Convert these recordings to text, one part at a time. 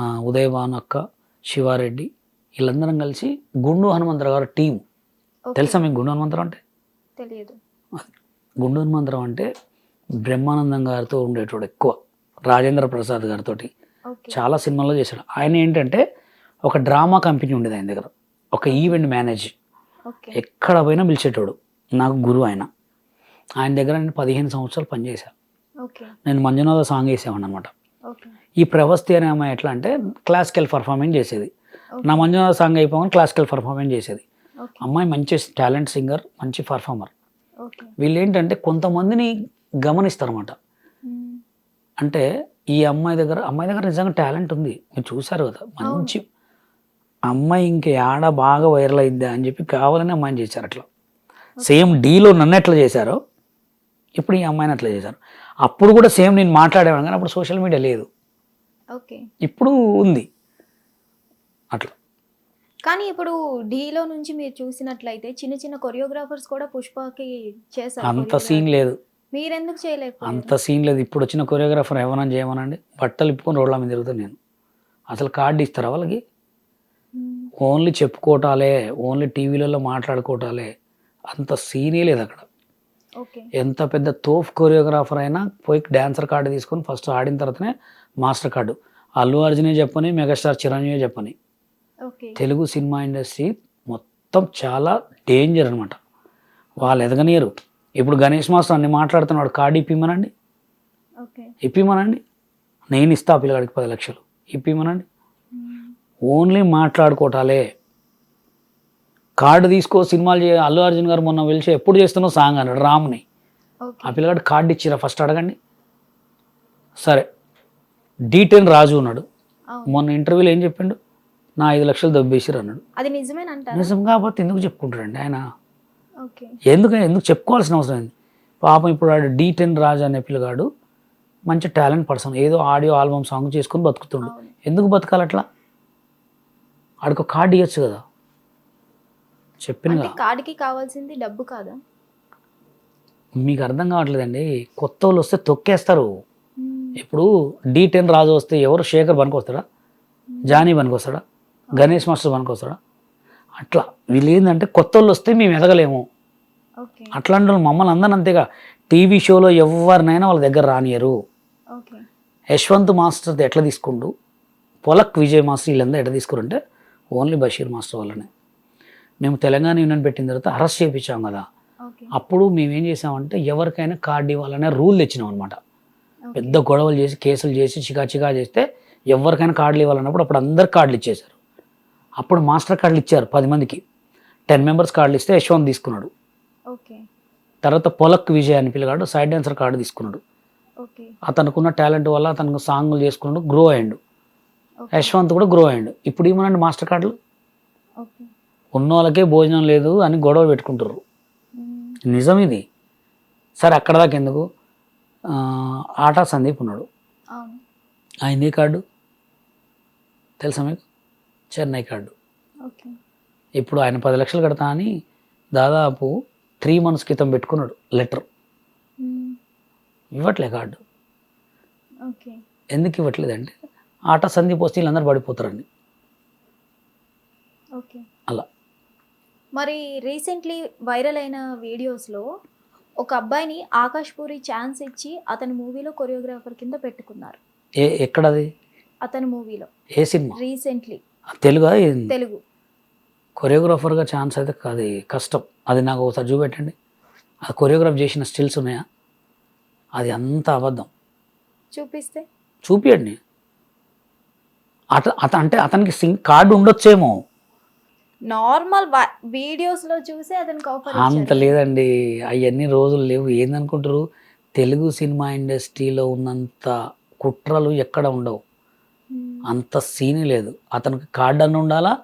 అక్క శివారెడ్డి వీళ్ళందరం కలిసి గుండు హనుమంతరావు గారు టీం. తెలుసా మీకు గుండు హనుమంతరావు అంటే? తెలియదు. గుండు హనుమంతరావు అంటే బ్రహ్మానందం గారితో ఉండేటోడు ఎక్కువ రాజేంద్ర ప్రసాద్ గారితో చాలా సినిమాల్లో చేశాడు. ఆయన ఏంటంటే ఒక డ్రామా కంపెనీ ఉండేది ఆయన దగ్గర. ఒక ఈవెంట్ మేనేజ్. ఎక్కడ పోయినా పిలిచేటోడు. నాకు గురువు ఆయన. ఆయన దగ్గర నేను పదిహేను సంవత్సరాలు పనిచేశాను నేను మంజునాథ సాంగ్ వేసేవాడిని అనమాట ఈ ప్రవస్తి అనే అమ్మాయి ఎట్లా అంటే క్లాసికల్ పర్ఫార్మెన్స్ చేసేది. నా మంజునాథ సాంగ్ అయిపోగానే క్లాసికల్ పర్ఫార్మెన్స్ చేసేది. అమ్మాయి మంచి టాలెంట్ సింగర్ మంచి పర్ఫార్మర్ వీళ్ళు ఏంటంటే కొంతమందిని గమనిస్తారన్నమాట. మ్మ్. అంటే ఈ అమ్మాయి దగ్గర అమ్మాయి దగ్గర నిజంగా టాలెంట్ ఉంది. మీరు చూసారు కదా మంచి అమ్మాయి ఇంక ఆడ బాగా వైరల్ అయిందా అని చెప్పి కావాలని అమ్మాయిని చేశారు అట్లా. సేమ్ డీలో నన్ను ఎట్లా చేశారో ఇప్పుడు ఈ అమ్మాయిని అట్లా చేశారు. అప్పుడు కూడా సేమ్ నేను మాట్లాడేవాడు కానీ అప్పుడు సోషల్ మీడియా లేదు. ఇప్పుడు ఉంది. అట్లా. కానీ ఇప్పుడు డీలో నుంచి మీరు చూసినట్లయితే చిన్న చిన్న కొరియోగ్రాఫర్స్ కూడా పుష్పకి చేశారు అంత. సీన్ లేదు. మీరెందుకు చేయలేకపోయారు అంత సీన్ లేదు. ఇప్పుడు వచ్చిన కొరియోగ్రాఫర్ ఏమన్నా చేయమనండి. బట్టలు ఇప్పుకొని రోడ్ల మీద తిరుగుతాను నేను. అసలు కార్డు ఇస్తారా వాళ్ళకి. ఓన్లీ చెప్పుకోవటాలే ఓన్లీ టీవీలలో మాట్లాడుకోవటాలే. అంత సీనే లేదు అక్కడ. ఓకే. ఎంత పెద్ద తోఫ్ కొరియోగ్రాఫర్ అయినా పోయి డాన్సర్ కార్డు తీసుకొని ఫస్ట్ ఆడిన తర్వాతనే మాస్టర్ కార్డు. అల్లు అర్జునే చెప్పని మెగాస్టార్ చిరంజీవి చెప్పని. తెలుగు సినిమా ఇండస్ట్రీ మొత్తం చాలా డేంజర్ అనమాట వాళ్ళు ఎదగనియరు. ఇప్పుడు గణేష్ మాస్టర్ అన్ని మాట్లాడుతున్నాడు. కార్డు ఇప్పిమనండి ఇప్పిమనండి నేను ఇస్తా ఆ పిల్లగాడికి పది లక్షలు. ఇప్పిమనండి. ఓన్లీ మాట్లాడుకోవటాలే కార్డు తీసుకో సినిమాలు చే అల్లు అర్జున్ గారు మొన్న పిలిచి ఎప్పుడు చేస్తున్నావు సాంగ్ అన్నాడు రామ్ని. ఆ పిల్లగాడు కార్డు ఇచ్చిరా ఫస్ట్ అడగండి. సరే. డీ టెన్ రాజు ఉన్నాడు. మొన్న ఇంటర్వ్యూలో ఏం చెప్పిండు? నా ఐదు లక్షలు దబ్బేసిరు అన్నాడు అది నిజం కాకపోతే ఎందుకు చెప్పుకుంటాడండి ఆయన? ఎందుకు ఎందుకు చెప్పుకోవాల్సిన అవసరం ఏంది? పాపం ఇప్పుడు వాడు డీ టెన్ రాజు అనే పిల్లగాడు మంచి టాలెంట్ పర్సన్ ఏదో ఆడియో ఆల్బమ్ సాంగ్ చేసుకొని బతుకుతుండు. ఎందుకు బతకాలి అట్లా? ఆడికి ఒక కార్డు ఇవ్వచ్చు కదా? చెప్పినగా అంటే కార్డుకి కావాల్సింది డబ్బు కాదా? మీకు అర్థం కావట్లేదండి. కొత్త వాళ్ళు వస్తే తొక్కేస్తారు. ఇప్పుడు డీ టెన్ రాజు వస్తే ఎవరు శేఖర్ పనికొస్తాడా? జానీ పనికొస్తాడా? గణేష్ మాస్టర్ పనికొస్తాడా? అట్లా. వీళ్ళు ఏంటంటే కొత్త వాళ్ళు వస్తే మేము ఎదగలేము. అట్లాంటి వాళ్ళు మమ్మల్ని అందరిని అంతేగా. టీవీ షోలో ఎవరినైనా వాళ్ళ దగ్గర రానియరు. యశ్వంత్ మాస్టర్ ఎట్లా తీసుకుండు? పొలక్ విజయ్ మాస్టర్ వీళ్ళందరూ ఎట్లా తీసుకురంటే ఓన్లీ బషీర్ మాస్టర్ వల్లనే. మేము తెలంగాణ యూనియన్ పెట్టిన తర్వాత అరెస్ట్ చేయించాం కదా. అప్పుడు మేము ఏం చేసామంటే ఎవరికైనా కార్డు ఇవ్వాలనే రూల్ తెచ్చినాం అనమాట పెద్ద గొడవలు చేసి కేసులు చేసి చికా చికా చేస్తే ఎవరికైనా కార్డులు ఇవ్వాలన్నప్పుడు అప్పుడు అందరు కార్డులు ఇచ్చేశారు. అప్పుడు మాస్టర్ కార్డులు ఇచ్చారు పది మందికి. టెన్ మెంబర్స్ కార్డులు ఇస్తే యశ్వంత్ తీసుకున్నాడు. ఓకే. తర్వాత పొలక్ విజయ్ అని పిల్లగాడు సైడ్ డాన్సర్ కార్డు తీసుకున్నాడు. అతనుకున్న టాలెంట్ వల్ల అతనికి సాంగ్లు చేసుకున్నాడు గ్రో అయ్యాడు. యశ్వంత్ కూడా గ్రో అయ్యాడు. ఇప్పుడు ఏమనండి మాస్టర్ కార్డులు? ఉన్న వాళ్ళకే భోజనం లేదు అని గొడవ పెట్టుకుంటారు. నిజం ఇది. సరే అక్కడ దాకా ఎందుకు? ఆటా సందీప్ ఉన్నాడు. ఆయన ఏ కార్డు? తెలుసా మీకు? చెన్నై కార్డు. ఓకే. ఇప్పుడు ఆయన పది లక్షలు కడతా అని దాదాపు త్రీ మంత్స్ క్రితం పెట్టుకున్నాడు లెటర్. ఇవ్వట్లే కార్డు. ఓకే. ఎందుకు ఇవ్వట్లేదంటే ఆట సందీప్ వస్తే వీళ్ళందరూ పడిపోతారండి. ఓకే. అలా. మరి రీసెంట్లీ వైరల్ అయిన వీడియోస్లో ఒక అబ్బాయిని ఆకాష్ పూరి ఛాన్స్ ఇచ్చి అతని మూవీలో కొరియోగ్రాఫర్ కింద పెట్టుకున్నారు. ఏ ఎక్కడది? అతని మూవీలో. ఏ సినిమా? రీసెంట్లీ. తెలుగా? తెలుగు. కొరియోగ్రాఫర్గా ఛాన్స్ అయితే అది కష్టం. అది నాకు ఒకసారి చూపెట్టండి. అది కొరియోగ్రాఫ్ చేసిన స్టిల్స్ ఉన్నాయా? అది అంత అబద్ధం. చూపిస్తే? చూపియండి. అత అత అంటే అతనికి సింగ్ కార్డు ఉండొచ్చేమో. నార్మల్ వీడియోస్లో చూసి అతనికి ఆఫర్ అంత లేదండి. అవన్నీ రోజులు లేవు. ఏందనుకుంటారు? తెలుగు సినిమా ఇండస్ట్రీలో ఉన్నంత కుట్రలు ఎక్కడ ఉండవు. అంత సీన్ లేదు. అతనికి కార్డు అన్న ఉండాలా?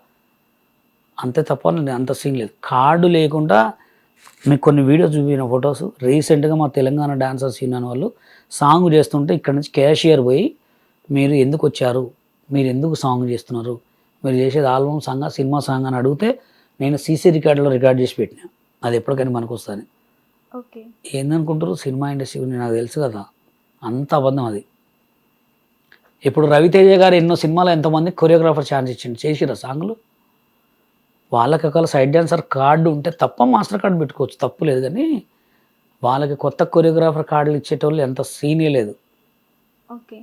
అంతే తప్ప అంత సీన్ లేదు. కార్డు లేకుండా మీకు కొన్ని వీడియోస్ చూపిన ఫొటోస్. రీసెంట్గా మా తెలంగాణ డాన్సర్స్ యూనియన్ వాళ్ళు సాంగ్ చేస్తుంటే ఇక్కడ నుంచి క్యాషియర్ పోయి మీరు ఎందుకు వచ్చారు? మీరు ఎందుకు సాంగ్ చేస్తున్నారు? మీరు చేసేది ఆల్బమ్ సాంగ్ సినిమా సాంగ్ అని అడిగితే నేను సీసీ రికార్డులో రికార్డ్ చేసి పెట్టినా. అది ఎప్పటికైనా మనకు వస్తుంది. ఓకే. ఏందనుకుంటారు సినిమా ఇండస్ట్రీ గురించి నాకు తెలుసు కదా. అంత అబద్ధం అది. ఇప్పుడు రవితేజ గారు ఎన్నో సినిమాలు ఎంతమంది కొరియోగ్రాఫర్ ఛాన్స్ ఇచ్చిండు. చేసిరా సాంగ్లు? వాళ్ళకి ఒకవేళ సైడ్ డాన్సర్ కార్డు ఉంటే తప్ప మాస్టర్ కార్డు పెట్టుకోవచ్చు. తప్పు లేదు కానీ వాళ్ళకి కొత్త కొరియోగ్రాఫర్ కార్డులు ఇచ్చేటోళ్ళు ఎంత సీనే లేదు. ఓకే.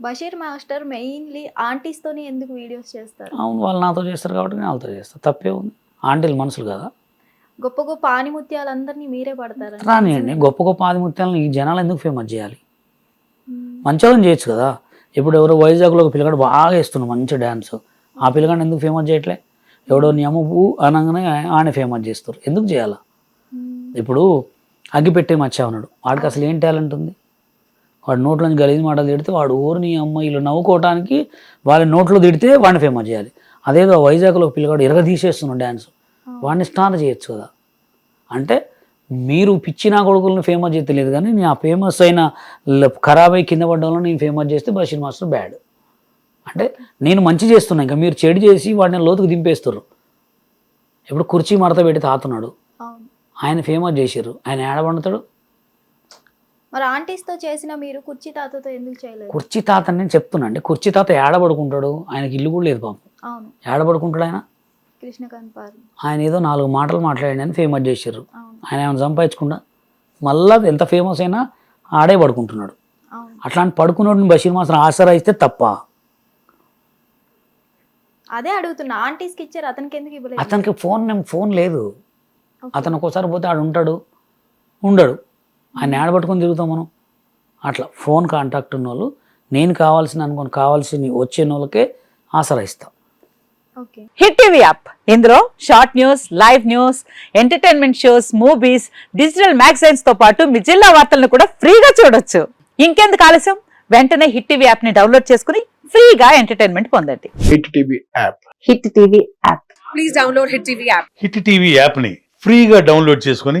బషీర్ మాస్టర్ మెయిన్లీ ఆంటీస్తోనే ఎందుకు వీడియోస్ చేస్తారు? అవును వాళ్ళు నాతో చేస్తారు కాబట్టి నేను వాళ్ళతో చేస్తాను తప్పే ఉంది. ఆంటీలు మనుషులు కదా. గొప్ప గొప్ప ఆనిముత్యాలందరినీ మీరే పడతారు రానియండి గొప్ప గొప్ప ఆదిముత్యాలను ఈ జనాలు ఎందుకు ఫేమస్ చేయాలి? మంచిగా చేయొచ్చు కదా. ఇప్పుడు ఎవరో వైజాగ్లో ఒక పిల్లగాడు బాగా వేస్తున్నాడు మంచి డ్యాన్స్. ఆ పిల్లగాడు ఎందుకు ఫేమస్ చేయట్లే? ఎవడో నియమపు అనగానే ఆయన ఫేమస్ చేస్తారు. ఎందుకు చేయాలా? ఇప్పుడు అగ్గిపెట్టే మచ్చా ఉన్నాడు వాడికి అసలు ఏం టాలెంట్ ఉంది? వాడు నోట్లో నుంచి గలీజ్ మాటలు తిడితే వాడు ఊరిని అమ్మాయిలు నవ్వుకోవడానికి వాళ్ళ నోట్లో తిడితే వాడిని ఫేమస్ చేయాలి. అదేదో వైజాగ్లో పిల్లగాడు ఎరగ తీసేస్తున్నాడు డ్యాన్స్ వాడిని స్టార్ చేయొచ్చు కదా. అంటే మీరు పిచ్చి నా కొడుకులను ఫేమస్ చేస్తే లేదు కానీ నేను ఆ ఫేమస్ అయిన ఖరాబ్ అయి కింద పడ్డ వాళ్ళని నేను ఫేమస్ చేస్తే బషీర్ మాస్టర్ బ్యాడ్. అంటే నేను మంచి చేస్తున్నా ఇంకా మీరు చెడు చేసి వాడిని లోతుకు దింపేస్తారు ఇప్పుడు కుర్చీ మడత పెట్టి తాతున్నాడు. ఆయన ఫేమస్ చేసారు ఆయన ఏడబండుతాడు మరి ఆంటీస్తో చేసిన మీరు కుర్చీ తాతతో ఎందుకు చేయలేదు? కుర్చీ తాత నేను చెప్తున్నా అండి కుర్చీ తాత ఏడబడుకుంటాడు. ఆయనకి ఇల్లు కూడా లేదు పాపం. అవును. ఏడబడుకుంటాడు ఆయన? కృష్ణకాంత్ ఆయన ఏదో నాలుగు మాటలు మాట్లాడండి అని ఫేమస్ చేశారు. ఆయన ఏమైనా సంపాదించకుండా మళ్ళా ఎంత ఫేమస్ అయినా ఆడే పడుకుంటున్నాడు. అట్లాంటి పడుకున్నోడిని బషీర్ మాస్టర్ ఆసరా ఇస్తే తప్ప. అదే అడుగుతున్నా. ఆంటీస్కి ఇచ్చారు అతనికి ఎందుకు ఇవ్వలేదు? అతనికి ఫోన్ ఫోన్ లేదు. అతను ఒక్కోసారి పోతే ఆడు ఉంటాడు. ఉండడు. ఆయన ఏడబట్టుకొని తిరుగుతాం మనం. అట్లా ఫోన్ కాంటాక్ట్ ఉన్న వాళ్ళు నేను కావాల్సిన అనుకోని కావాల్సిన వచ్చే వాళ్ళకే ఆసరా ఇస్తాం. Hit TV app. ఇందులో short news live news entertainment shows movies digital మ్యాగజైన్స్తో పాటు మీ జిల్లా వార్తలను కూడా ఫ్రీగా చూడొచ్చు. ఇంకెందుకు ఆలస్యం? వెంటనే హిట్ టీవీ యాప్ని డౌన్లోడ్ చేసుకుని ఫ్రీగా ఎంటర్టైన్మెంట్ పొందండి. Hit TV app. Hit TV app. Hit TV యాప్ని ఫ్రీగా డౌన్లోడ్ చేసుకొని